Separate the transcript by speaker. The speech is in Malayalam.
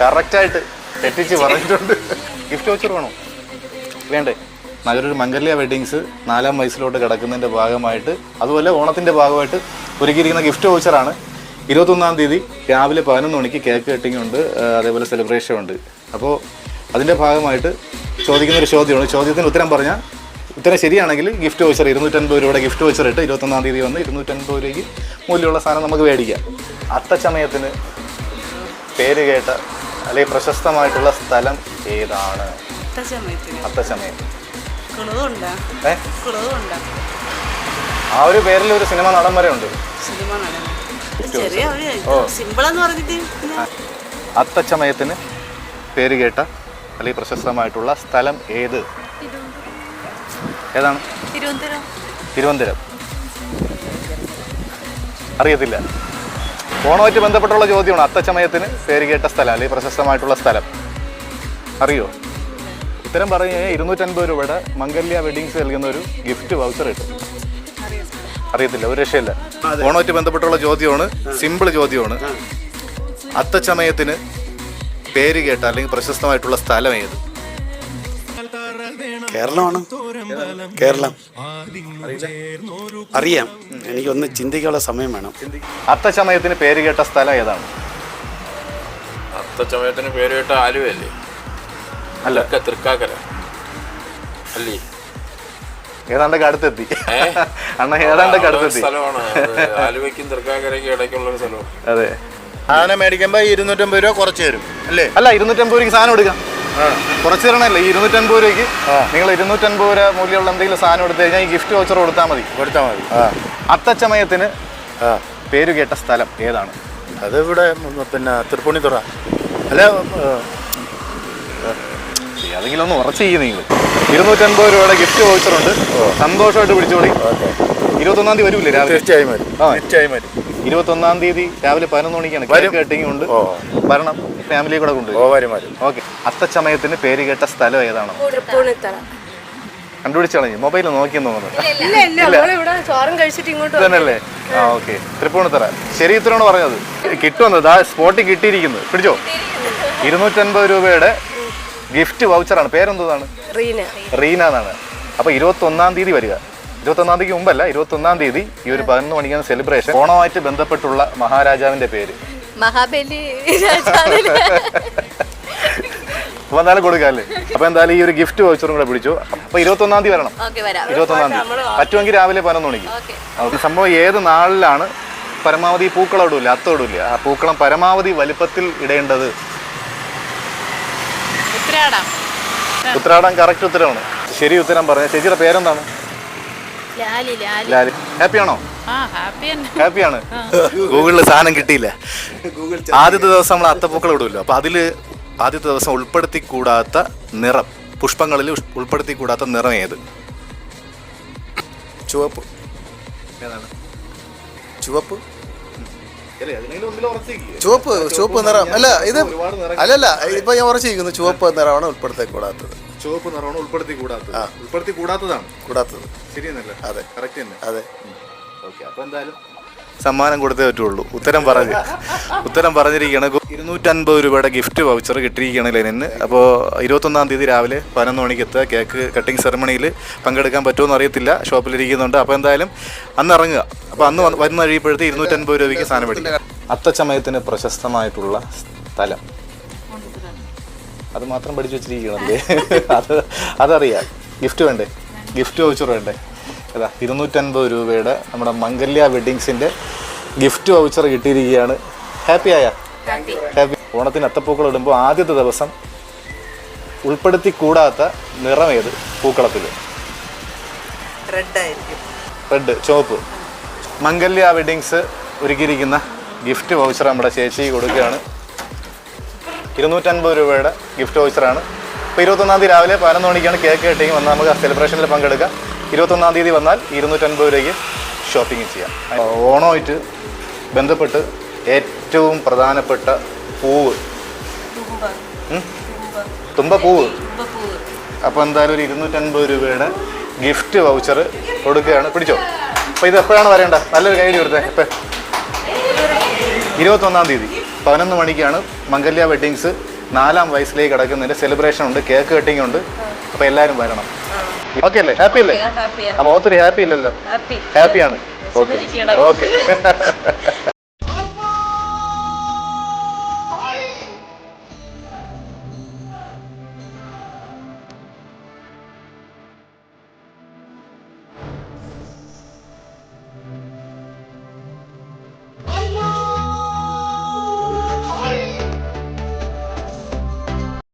Speaker 1: കറക്റ്റായിട്ട് തെറ്റിച്ച് പറഞ്ഞിട്ടുണ്ട്. ഗിഫ്റ്റ് വൗച്ചർ വേണോ? വേണ്ടേ? നഗരൊരു മംഗല്യ വെഡിങ്സ് നാലാം വയസ്സിലോട്ട് കിടക്കുന്നതിന്റെ ഭാഗമായിട്ട് അതുപോലെ ഓണത്തിന്റെ ഭാഗമായിട്ട് ഒരുക്കിയിരിക്കുന്ന ഗിഫ്റ്റ് വൗച്ചറാണ് ഇരുപത്തൊന്നാം തീയതി രാവിലെ പതിനൊന്ന് മണിക്ക് കേക്ക് കട്ടിംഗ് ഉണ്ട് അതേപോലെ സെലിബ്രേഷൻ ഉണ്ട്. അപ്പോൾ അതിന്റെ ഭാഗമായിട്ട് ചോദിക്കുന്ന ഒരു ചോദ്യമാണ്. ചോദ്യത്തിന് ഉത്തരം പറഞ്ഞാൽ ഉത്തരം ശരിയാണെങ്കിൽ ഗിഫ്റ്റ് വൗച്ചർ ഇരുന്നൂറ്റൻപത് രൂപയുടെ ഗിഫ്റ്റ് വൗച്ചർ ഇട്ട് ഇരുപത്തൊന്നാം തീയതി വന്ന് ഇരുന്നൂറ്റൻപത് രൂപയ്ക്ക് മൂല്യമുള്ള സാധനം നമുക്ക് മേടിക്കാം. അത്തച്ചമയത്തിന് പേര് കേട്ട അല്ലെങ്കിൽ പ്രശസ്തമായിട്ടുള്ള സ്ഥലം ഏതാണ്? ആ ഒരു പേരിൽ ഒരു സിനിമ നടൻ വരെ ഉണ്ട്. അത്തച്ചമയത്തിന് പേര് കേട്ട അല്ലെങ്കിൽ പ്രശസ്തമായിട്ടുള്ള സ്ഥലം ഏത്? ഏതാണ്?
Speaker 2: തിരുവനന്തപുരം.
Speaker 1: അറിയത്തില്ല. ഓണമായിട്ട് ബന്ധപ്പെട്ടുള്ള ചോദ്യമാണ്. അത്തച്ചമയത്തിന് പേര് കേട്ട സ്ഥലം അല്ലെങ്കിൽ പ്രശസ്തമായിട്ടുള്ള സ്ഥലം. അറിയോ? ഉത്തരം പറഞ്ഞു കഴിഞ്ഞാൽ ഇരുന്നൂറ്റൻപത് രൂപയുടെ മംഗല്യ വെഡിങ്സ് നൽകുന്ന ഒരു ഗിഫ്റ്റ് വൗച്ചർ കിട്ടും. അറിയത്തില്ല ഒരു രക്ഷയില്ല. ഓണമായിട്ട് ബന്ധപ്പെട്ടുള്ള ചോദ്യമാണ് സിമ്പിൾ ചോദ്യമാണ്. അത്തച്ചമയത്തിന് പേര് കേട്ട അല്ലെങ്കിൽ പ്രശസ്തമായിട്ടുള്ള സ്ഥലം ഏത്?
Speaker 3: കേരളമാണ്. കേരളം. അറിയാം. എനിക്കൊന്ന് ചിന്തിക്കാനുള്ള സമയം വേണം.
Speaker 1: അത്തച്ചമയത്തിന് പേര് കേട്ട സ്ഥലം ഏതാണ്?
Speaker 4: അത്തച്ചമയത്തിന് പേര് കേട്ട ആലുവയല്ലേ?
Speaker 1: അല്ല.
Speaker 4: തൃക്കാക്കര. അല്ലേ?
Speaker 1: ഏതാണ്ടൊക്കെ അടുത്തെത്തി? അണ്ണ ഏതാണ്ടൊക്കെ അടുത്തെത്തി
Speaker 4: സ്ഥലമാണ്. ആലുവയ്ക്കും തൃക്കാക്കരയ്ക്കും ഇടയ്ക്കുള്ള ഒരു സ്ഥലം
Speaker 1: അതെ.
Speaker 5: സാധനം മേടിക്കുമ്പോൾ ഇരുന്നൂറ്റമ്പത് രൂപ കുറച്ച് തരും അല്ലേ?
Speaker 1: അല്ല ഇരുന്നൂറ്റമ്പത് രൂപയ്ക്ക് സാധനം എടുക്കാം. കുറച്ച് തരണല്ലേ? ഈ ഇരുന്നൂറ്റമ്പത് രൂപയ്ക്ക് നിങ്ങൾ ഇരുന്നൂറ്റമ്പത് രൂപ മൂല്യമുള്ള എന്തെങ്കിലും സാധനം എടുത്തു കഴിഞ്ഞാൽ ഈ ഗിഫ്റ്റ് വൗച്ചർ കൊടുത്താൽ മതി.
Speaker 5: കൊടുത്താൽ മതി.
Speaker 1: അത്തച്ചമയത്തിന് പേര് കേട്ട സ്ഥലം ഏതാണ്?
Speaker 5: അത് ഇവിടെ പിന്നെ തൃപ്പൂണിത്തുറ. അല്ല
Speaker 1: അതെങ്കിലും ഒന്ന് ഉറച്ച് ചെയ്യും നിങ്ങൾ. ഇരുന്നൂറ്റൻപത് രൂപയുടെ ഗിഫ്റ്റ് വൗച്ചർ ഉണ്ട്. സന്തോഷമായിട്ട് പിടിച്ചോളി. ഇരുപത്തൊന്നാം തീയതി വരൂല്ലേ
Speaker 5: തീർച്ചയായും വരും. തീർച്ചയായും വരും.
Speaker 1: ഇരുപത്തൊന്നാം തീയതി രാവിലെ പതിനൊന്ന് മണിക്കാണ്. കേക്ക് കട്ടിങ് ഉണ്ട്. വരണം ഫാമിലി കൂടെ
Speaker 5: ഓ
Speaker 1: കൊണ്ടുപോയി
Speaker 5: വരും വരും.
Speaker 1: ഓക്കെ. അത്തച്ചമയത്തിന് പേര് കേട്ട സ്ഥലം ഏതാണ്? കണ്ടുപിടിച്ചു കളഞ്ഞു. മൊബൈലിൽ നോക്കിയെന്ന് തോന്നുന്നു.
Speaker 6: ഇല്ല ഇല്ല നമ്മളിവിടെ ചോറും കഴിച്ചിട്ട് ഇങ്ങോട്ട് വന്നു.
Speaker 1: ഇതന്നല്ലേ ആ ഓക്കെ. തൃപ്പൂണിത്തറ. ശരി ഇത്രയാണ് പറഞ്ഞത്. കിട്ടുമെന്നത് ആ സ്പോട്ടിൽ കിട്ടിയിരിക്കുന്നത് പിടിച്ചോ? ഇരുന്നൂറ്റൻപത് രൂപയുടെ ഗിഫ്റ്റ് വൗച്ചറാണ് പേരെന്താണ്
Speaker 6: റീന.
Speaker 1: റീന എന്നാണ്. അപ്പോൾ ഇരുപത്തൊന്നാം തീയതി വരിക. ഇരുപത്തൊന്നാം തീയതി മുമ്പല്ല ഇരുപത്തൊന്നാം തീയതി ഈ ഒരു പതിനൊന്ന് മണിക്കാണ് സെലിബ്രേഷൻ ഓണമായിട്ട് ബന്ധപ്പെട്ടുള്ള മഹാരാജാവിന്റെ പേര്.
Speaker 6: മഹാബലി
Speaker 1: അപ്പൊ എന്തായാലും കൊടുക്കാല്ലേ? അപ്പോൾ എന്തായാലും ഈ ഒരു ഗിഫ്റ്റ് വൗച്ചറും കൂടെ പിടിച്ചു. അപ്പോൾ ഇരുപത്തൊന്നാം തീയതി വരണം. ഇരുപത്തൊന്നാം തീയതി. പറ്റുമെങ്കിൽ രാവിലെ പതിനൊന്ന് മണിക്ക്. സംഭവം ഏത് നാളിലാണ്? പരമാവധി പൂക്കളോടില്ല അത്തോടില്ല ആ പൂക്കളം പരമാവധി വലിപ്പത്തിൽ ഇടേണ്ടത്?
Speaker 2: ഉത്രാടം
Speaker 1: ഉത്തരാടം കറക്റ്റ് ഉത്തരമാണ്. ശരി ഉത്തരം പറഞ്ഞ. ചേച്ചിയുടെ പേരെന്താണ്?
Speaker 6: ലാലി
Speaker 1: ഹാപ്പിയാണോ?
Speaker 2: ആ ഹാപ്പി തന്നെ.
Speaker 1: ഹാപ്പിയാണ്. ഗൂഗിളിൽ സാധനം കിട്ടിയില്ല. ആദ്യത്തെ ദിവസം നമ്മൾ അത്തപ്പൂക്കൾ ഇടുമല്ലോ. അപ്പൊ അതിൽ ആദ്യത്തെ ദിവസം ഉൾപ്പെടുത്തി കൂടാത്ത നിറം. പുഷ്പങ്ങളിൽ ഉൾ- ഉൾപ്പെടുത്തി കൂടാത്ത നിറം ഏത്?
Speaker 5: ചുവപ്പ്.
Speaker 1: ഏതാണ്?
Speaker 5: ചുവപ്പ്? ചുവപ്പ് ചുവപ്പ് നിറം. അല്ല ഇത് അല്ലല്ല ഇപ്പൊ ഞാൻ ഉറച്ചിരിക്കുന്നു. ചുവപ്പ് നിറമാണ് ഉൾപ്പെടുത്തി കൂടാത്തത്.
Speaker 1: ചുവപ്പ് നിറമാണ് ഉൾപ്പെടുത്തി കൂടാത്തത്. ഉൾപ്പെടുത്തി കൂടാത്തതാണ്.
Speaker 5: കൂടാത്തത്.
Speaker 1: ശരിയെന്നല്ലേ?
Speaker 5: അതെ.
Speaker 1: കറക്റ്റ് തന്നെ.
Speaker 5: അതെ.
Speaker 1: ഓക്കെ അപ്പൊ എന്തായാലും സമ്മാനം കൊടുത്തേ പറ്റുള്ളൂ. ഉത്തരം പറഞ്ഞു. ഉത്തരം പറഞ്ഞിരിക്കുകയാണ്. ഇരുന്നൂറ്റൻപത് രൂപയുടെ ഗിഫ്റ്റ് വൗച്ചർ കിട്ടിയിരിക്കുകയാണ് ലെനിന്. അപ്പോൾ ഇരുപത്തൊന്നാം തീയതി രാവിലെ പതിനൊന്ന് മണിക്ക് എത്തുക. കേക്ക് കട്ടിംഗ് സെറമണിയിൽ പങ്കെടുക്കാൻ പറ്റുമെന്ന് അറിയത്തില്ല. ഷോപ്പിലിരിക്കുന്നുണ്ട് അപ്പോൾ എന്തായാലും അന്ന് ഇറങ്ങുക. അപ്പോൾ അന്ന് വരുന്ന കഴിയുമ്പോഴത്തെ ഇരുന്നൂറ്റൻപത് രൂപയ്ക്ക് സാധനം മേടിക്കുക. അത്തച്ചമയത്തിന് പ്രശസ്തമായിട്ടുള്ള സ്ഥലം. അത് മാത്രം പഠിച്ചു വെച്ചിരിക്കണല്ലേ അത് അതറിയാം. ഗിഫ്റ്റ് വേണ്ടേ? ഗിഫ്റ്റ് വൗച്ചർ വേണ്ടേ? അതാ ഇരുന്നൂറ്റൻപത് രൂപയുടെ നമ്മുടെ മംഗല്യ വെഡിങ്സിന്റെ ഗിഫ്റ്റ് വൗച്ചർ കിട്ടിയിരിക്കുകയാണ്. ഹാപ്പി ആയ? ഹാപ്പി ഓണത്തിന് അത്തപ്പൂക്കൾ ഇടുമ്പോൾ ആദ്യത്തെ ദിവസം ഉൾപ്പെടുത്തി കൂടാത്ത നിറം ഏത്? പൂക്കളത്തിൽ
Speaker 2: റെഡ്
Speaker 1: ചുവപ്പ്. മംഗല്യ വെഡിങ്സ് ഒരുക്കിയിരിക്കുന്ന ഗിഫ്റ്റ് വൗച്ചർ നമ്മുടെ ചേച്ചി കൊടുക്കുകയാണ്. ഇരുന്നൂറ്റൻപത് രൂപയുടെ ഗിഫ്റ്റ് വൗച്ചറാണ് ഇപ്പോൾ ഇരുപത്തൊന്നാം തീയതി രാവിലെ പതിനൊന്ന് മണിക്കാണ് കേക്ക് കട്ടിങ് വന്നാൽ നമുക്ക് സെലിബ്രേഷനിൽ പങ്കെടുക്കാം. ഇരുപത്തൊന്നാം തീയതി വന്നാൽ ഇരുന്നൂറ്റൻപത് രൂപയ്ക്ക് ഷോപ്പിംഗ് ചെയ്യാം. ഓണമായിട്ട് ബന്ധപ്പെട്ട് ഏറ്റവും പ്രധാനപ്പെട്ട പൂവ്? തുമ്പപ്പൂവ്. അപ്പോൾ എന്തായാലും ഒരു ഇരുന്നൂറ്റൻപത് രൂപയുടെ ഗിഫ്റ്റ് വൗച്ചർ കൊടുക്കുകയാണ്. പിടിച്ചോ? അപ്പോൾ ഇത് എപ്പോഴാണ് വരേണ്ടത്? നല്ലൊരു കൈ കൊടുത്തേ. എപ്പോൾ ഇരുപത്തൊന്നാം തീയതി. പതിനൊന്ന് മണിക്കാണ് മംഗല്യ വെഡ്ഡിങ്സ് നാലാം വയസ്സിലേക്ക് കിടക്കുന്നതിന്റെ സെലിബ്രേഷൻ ഉണ്ട്. കേക്ക് കട്ടിംഗ് ഉണ്ട്. അപ്പോൾ എല്ലാരും വരണം. ഓക്കെ അല്ലേ? ഹാപ്പി അല്ലേ? അപ്പോൾ ഒത്തിരി ഹാപ്പി ഇല്ലല്ലോ. ഹാപ്പിയാണ് ഓക്കെ ഓക്കെ